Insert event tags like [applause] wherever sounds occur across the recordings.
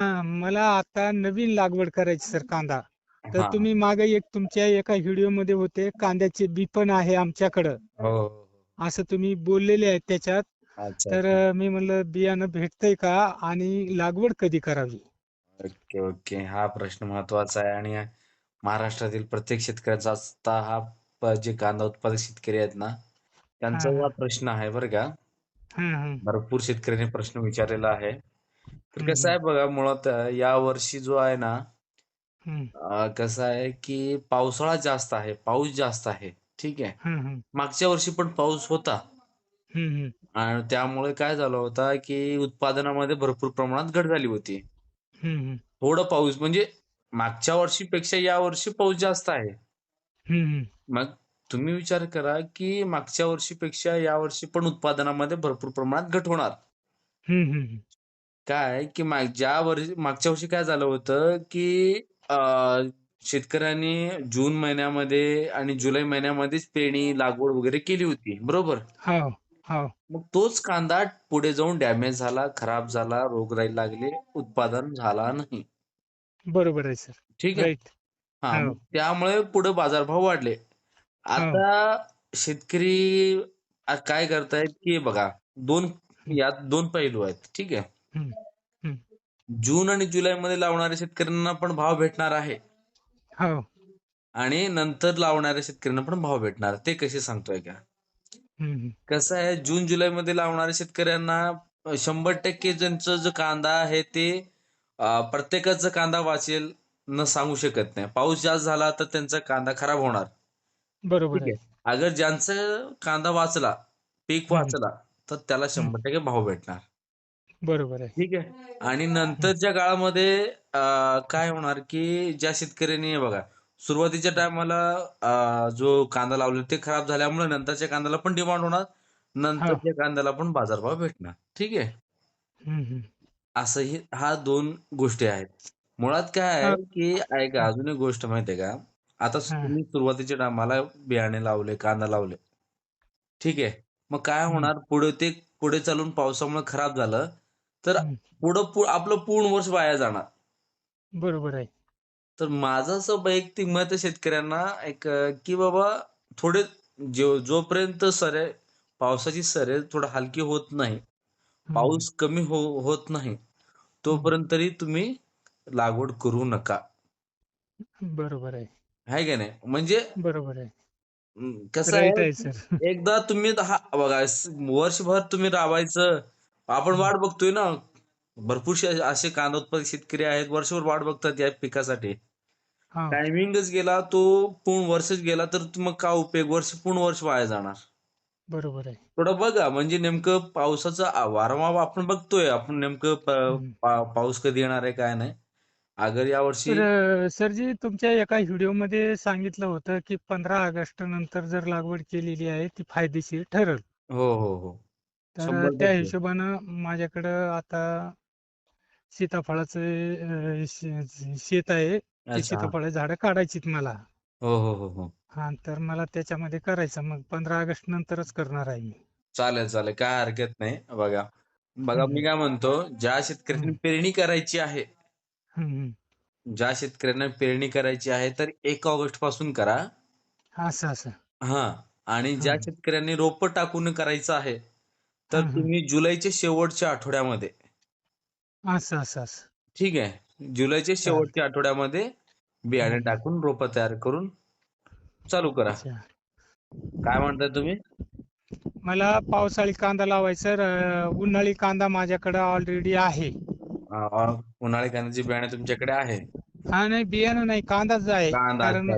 हा, मला आता नवीन लागवड करायची सर कांदा. तर हा. तुम्ही मागे एक तुमच्या एका व्हिडिओमध्ये होते कांद्याचे बी पण आहे आमच्याकडं. हो हो हो. असं तुम्ही बोललेले आहेत त्याच्यात. अच्छा तर अच्छा. अं, मी म्हणलं बियाणं भेटतंय का? आणि लागवड कधी करावी? Okay okay. हा प्रश्न महत्त्वाचा आहे. आणि महाराष्ट्रातील प्रत्येक शेतकऱ्याचा असता हा प- जे कांदा उत्पादक शेतकरी आहेत ना त्यांचा हा. प्रश्न आहे बरं का. हं, भरपूर शेतकऱ्यांनी प्रश्न विचारलेला आहे. तर कसं आहे बघा मुळात या वर्षी जो आहे ना अं, कसं आहे की पावसाळा जास्त आहे पाऊस जास्त आहे ठीक आहे. मागच्या वर्षी पण पाऊस होता. आणि त्यामुळे काय झालं होतं की उत्पादनामध्ये भरपूर प्रमाणात घट झाली होती. थोडं पाऊस म्हणजे मागच्या वर्षीपेक्षा या वर्षी पाऊस जास्त आहे. मग तुम्ही विचार करा की मागच्या वर्षीपेक्षा या वर्षी पण उत्पादनामध्ये भरपूर प्रमाणात घट होणार. काय की माग ज्या वर्षी मागच्या वर्षी काय झालं होतं की अं, शेतकऱ्यांनी जून महिन्यामध्ये आणि जुलै महिन्यामध्येच पेरणी लागवड वगैरे केली होती. बरोबर? हो हो. मग तोच कांदा पुढे जाऊन डॅमेज झाला खराब झाला रोगराई लागली उत्पादन झाला नाही. बरोबर आहे सर. ठीक आहे? राईट हा हो. मग त्यामुळे पुढे बाजारभाव वाढले. हो. आता शेतकरी आ- काय करतायत की बघा दोन यात दोन पैलू आहेत. ठीक आहे? हं, हं. जून आणि जुलै मध्ये लावणाऱ्या शेतकऱ्यांना पण भाव भेटणार आहे. हो. आणि नंतर लावणाऱ्या शेतकऱ्यांना पण भाव भेटणार. ते कसे सांगतोय का? हं, हं. कसं आहे जून जुलै मध्ये लावणाऱ्या शेतकऱ्यांना अ, शंभर टक्के ज्यांचं जो कांदा आहे ते अ, प्रत्येकाचा कांदा वाचेल न सांगू शकत नाही. पाऊस जास्त झाला तर त्यांचा कांदा खराब होणार. बरोबर ठीक आहे. आहे. अगर ज्यांचं कांदा वाचला पीक हं, वाचला तर त्याला हं. शंभर टक्के भाव भेटणार. बरोबर आहे. ठीक आहे. आणि नंतरच्या काळामध्ये अ, काय होणार की ज्या शेतकऱ्यांनी बघा सुरुवातीच्या टायमाला जो कांदा लावला ते खराब झाल्यामुळे नंतरच्या कांद्याला पण डिमांड होणार. नंतरच्या कांद्याला पण बाजारभाव भेटणार. ठीक आहे? हं, हं. असंही हा दोन गोष्टी आहेत. मुळात काय हो. आहे की ऐका अजून एक गोष्ट माहिती आहे का? आता हा. तुम्ही सुरुवातीच्या टायमाला बियाणे लावले कांदा लावले. ठीक आहे? मग काय होणार? पुढे ते पुढे चालून पावसामुळे खराब झालं. तर. पुढं आपलं पूर्ण वर्ष वाया जाणार. बरोबर आहे. तर माझं असं वैयक्तिक मत आहे शेतकऱ्यांना एक की बाबा थोडे जो जोपर्यंत सरे पावसाची सरे थोडं हलकी होत नाही पाऊस कमी हो होत नाही. तोपर्यंत तरी तुम्ही लागवड करू नका. बरोबर आहे. आहे का नाही? म्हणजे बरोबर आहे. कसं आहे एकदा तुम्ही हा बघा वर्षभर तुम्ही राबायचं आपण वाट बघतोय ना. भरपूर शे- असे कांदा उत्पादक शेतकरी आहेत वर्षभर वाट बघतात या पिकासाठी. हो. टायमिंगच गेला तो पूर्ण वर्षच गेला तर मग का उपयोग? वर्ष पूर्ण वर्ष वाया जाणार. बरोबर आहे. थोडं बघा म्हणजे नेमकं पावसाचा आ- वारंवार आपण बघतोय आपण नेमकं प-. पा- पाऊस कधी येणार आहे काय नाही. अगर यावर्षी तर अं, सरजी तुमच्या एका व्हिडिओमध्ये सांगितलं होतं की पंधरा ऑगस्ट नंतर जर लागवड केलेली आहे ती फायदेशीर ठरेल. हो हो हो. तर शंभर त्या टक्के. हिशोबानं माझ्याकडं आता सीताफळाचं अं, शे- शेत आहे. ते अच्छा. सीताफळ झाडं काढायचीत मला. हो हो हो हो. हा तर मला त्याच्यामध्ये करायचं. मग पंधरा ऑगस्ट नंतरच करणार आहे मी. चालेल चालेल. काय हरकत नाही. बघा बघा हम्म, मी काय म्हणतो ज्या शेतकऱ्यांनी हम्म, पेरणी करायची आहे हम्म. ज्या शेतकऱ्यांना पेरणी करायची आहे तर एक ऑगस्टपासून करा. असं असं. हा आणि ज्या शेतकऱ्यांनी रोपं टाकून करायचं आहे तर. तुम्ही जुलैच्या शेवटच्या आठवड्यामध्ये. असं असं असं. ठीक आहे. जुलैच्या शेवटच्या आठवड्यामध्ये बियाणे. टाकून रोपं तयार करून चालू करा. काय म्हणताय तुम्ही? मला पावसाळी कांदा लावायचा उन्हाळी कांदा माझ्याकडे ऑलरेडी आहे. उन्हाळी कांद्याची बियाणे तुमच्याकडे आहे? हा नाही बियाणं नाही कांदाच आहे. कांदा कारण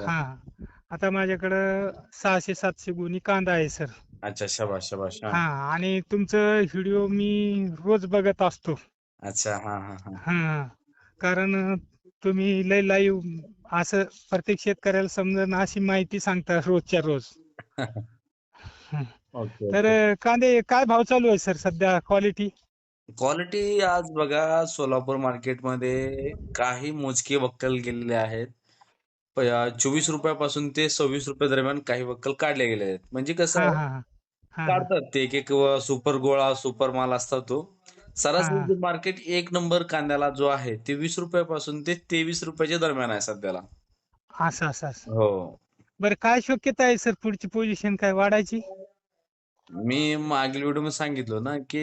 हा. आता माझ्याकडं सहाशे सातशे गुणी कांदा आहे सर. अच्छा शबाश शबाश हा. हा आणि तुमचं व्हिडिओ मी रोज बघत असतो. अच्छा हा हा हा. हा कारण तुम्ही लय लाईव्ह असं प्रत्येक शेतकऱ्याला समजणं अशी माहिती सांगता रोजच्या रोज. [laughs] ओके तर ओके. कांदे काय भाव चालू आहे सर सध्या क्वालिटी क्वालिटी आज बघा सोलापूर मार्केटमध्ये काही मोजके वक्कल गेलेले आहेत. चोवीस रुपयापासून ते सव्वीस रुपये दरम्यान काही वक्कल काढले गेले आहेत. म्हणजे कसं हा आहे हा हा. हा. हा काढतात. ते एक एक सुपर गोळा सुपर माल असतात तो. सरासरी मार्केट एक नंबर कांद्याला जो आहे ते वीस रुपयापासून ते तेवीस रुपयाच्या दरम्यान आहे सध्याला. असं असं असं. हो. बरं काय शक्यता आहे सर पुढची पोझिशन काय वाढायची? मी मागील व्हिडिओमध्ये सांगितलं ना की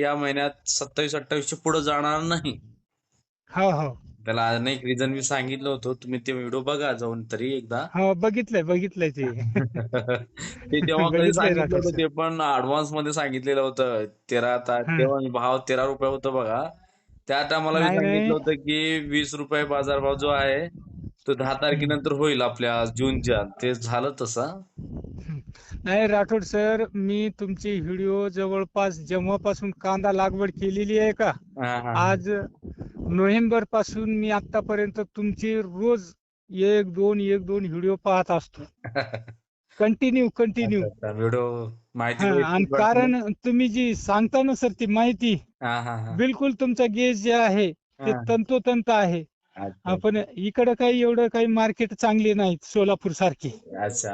या महिन्यात सत्तावीस अठ्ठावीसच्या पुढे जाणार नाही. हो हो. त्याला अनेक रिझन मी सांगितलं होतं तुम्ही ते व्हिडिओ बघा जाऊन तरी एकदा हो बघितलंय बघितलंय ते [laughs] ते तेव्हा कधी बघितलंय सांगितलं होतं. ते पण ऍडव्हान्समध्ये सांगितलेलं होतं तेरा ता हं. तेव्हा भाव तेरा रुपये होतं बघा त्या टायमाला मी नाही, नाही. सांगितलं होतं की वीस रुपये बाजारभाव जो आहे तो दहा तारखेनंतर होईल आपल्या जूनच्या ते झालं तसं नाही राठोड सर मी तुमचे व्हिडिओ जवळपास जेव्हापासून कांदा लागवड केलेली आहे का हा, हा, हा. आज नोव्हेंबरपासून मी आतापर्यंत तुमचे रोज एक दोन एक दोन व्हिडिओ पाहत असतो. [laughs] Continue continue. व्हिडिओ माहिती आणि कारण तुम्ही जी सांगता ना सर ती माहिती हा हा हा. बिलकुल तुमचा गेज जे आहे ते. तंतोतंत आहे. आपण इकडं काही एवढं काही मार्केट चांगली नाहीत सोलापूर सारखी अच्छा.